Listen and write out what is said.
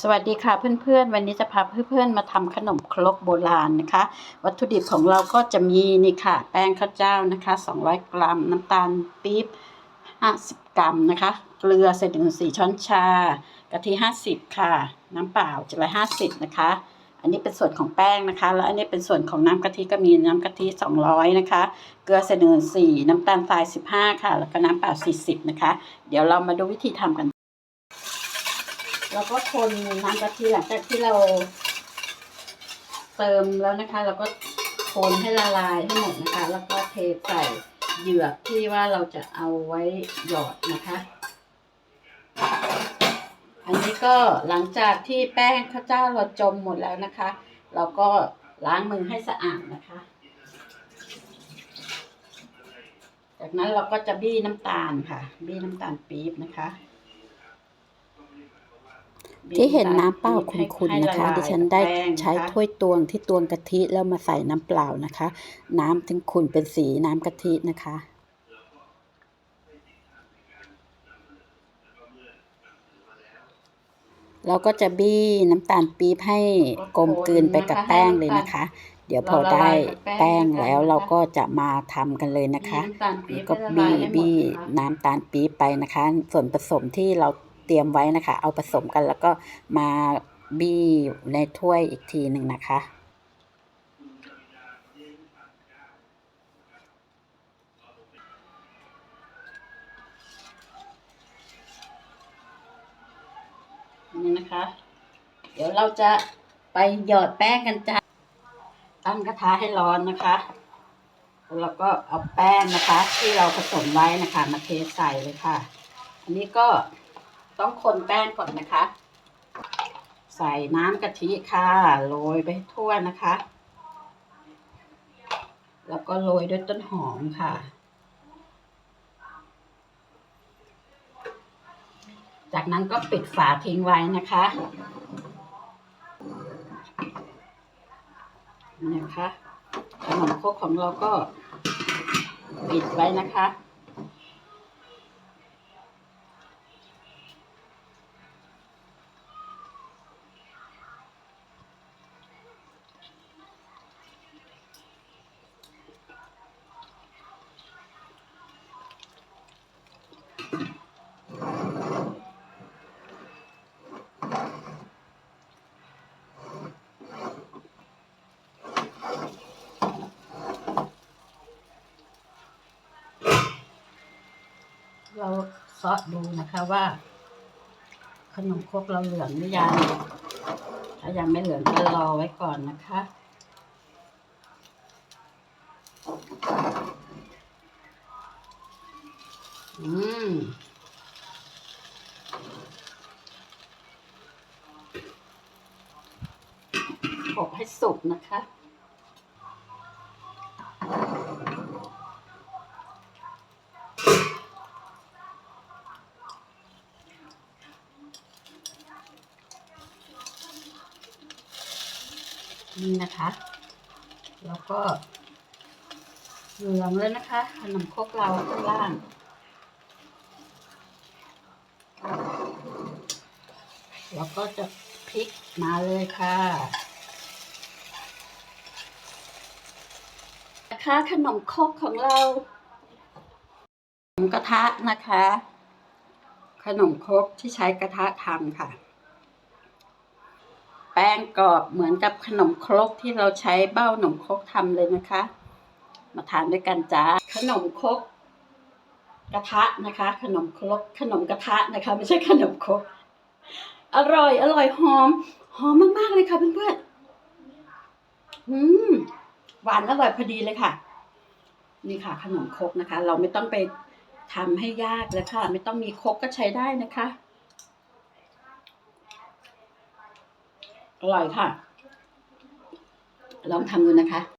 สวัสดีค่ะเพื่อนๆ วันนี้จะพาเพื่อนๆมาทำขนมครกโบราณนะคะ วัตถุดิบของเราก็จะมีนี่ค่ะ แป้งข้าวเจ้านะคะ 200 กรัม น้ำตาลปี๊บ 50 กรัมนะคะ เกลือเศษหนึ่งสี่ช้อนชากะทิ 50 ค่ะ น้ำเปล่า750นะคะ อันนี้เป็นส่วนของแป้งนะคะ แล้วอันนี้เป็นส่วนของน้ำกะทิก็มีน้ำกะทิ200 นะคะ เกลือเศษหนึ่งสี่น้ำตาลทราย 15 ค่ะ แล้วก็น้ำเปล่า 40 นะคะ เดี๋ยวเรามาดูวิธีทำกัน แล้วก็คนน้ำกะทิหลังจากที่เราเติมแล้วนะคะ เราก็คนให้ละลายให้หมดนะคะ แล้วก็เทใส่เหยือกที่ว่าเราจะเอาไว้หยอดนะคะ อันนี้ก็หลังจากที่แป้งข้าวเจ้าเราจมหมดแล้วนะคะ เราก็ล้างมือให้สะอาดนะคะ จากนั้นเราก็จะบี้น้ำตาลค่ะ บี้น้ำตาลปี๊บนะคะ ที่เห็นน้ำเปล่าขุ่นๆนะคะ ดิฉันได้ใช้ถ้วยตวงที่ตวงกะทิแล้วมาใส่น้ำเปล่านะคะ น้ำถึงขุ่นเป็นสีน้ำกะทินะคะเราก็จะบี้น้ำตาลปี๊บให้กลมกลืนไปกับแป้งเลยนะคะ เดี๋ยวพอได้แป้งแล้วเราก็จะมาทำกันเลยนะคะบี้น้ำตาลปี๊บก็ให้ละลาบี้ยให้หมดบี้นะคะน้ำตาลปี๊บไปนะคะ ส่วนผสมที่เราเต รียมไว้นะคะ เอาผสมกันแล้วก็มาบี้ในถ้วยอีกทีหนึ่งนะคะนี่นะคะ เดี๋ยวเราจะไปหยอดแป้งกันจ้าตั้งกระทะให้ร้อนนะคะแล้วก็เอาแป้งนะคะ ที่เราผสมไว้นะคะ มาเทใส่เลยค่ะ อันนี้ก็ ต้องคนแป้งก่อนนะคะ ใส่น้ำกะทิค่ะโรยไปทั่วนะคะ แล้วก็โรยด้วยต้นหอมค่ะ จากนั้นก็ปิดฝาทิ้งไว้นะคะนี่นะคะขนมครกของเราก็ปิดไว้นะคะ เราซาะดูนะคะว่า ขนมครกเราเหลืองหรือยัง ถ้ายังไม่เหลืองก็รอไว้ก่อนนะคะอืมอบให้สุกนะคะ นี่นะคะ แล้วก็เหลืองแล้วนะคะขนมครกเราข้างล่างแล้วก็จะพลิกมาเลยค่ะนะคะขนมครกของเราขนมกระทะนะคะ ขนมครกที่ใช้กระทะทำค่ะ ป้งกรอบเหมือนกับขนมครกที่เราใช้เบ้าขนมครกทำเลยนะคะ มาทานด้วยกันจ้าขนมครกกระทะนะคะ ขนมครกขนมกระทะนะคะ ไม่ใช่ขนมครกอร่อยอร่อยหอมหอมมากๆเลยค่ะเพื่อนๆอืมหวานอร่อยพอดีเลยค่ะ นี่ค่ะ ขนมครกนะคะ เราไม่ต้องไปทำให้ยากเลยค่ะ ไม่ต้องมีครกก็ใช้ได้นะคะ อร่อยค่ะ ลองทำดูนะคะ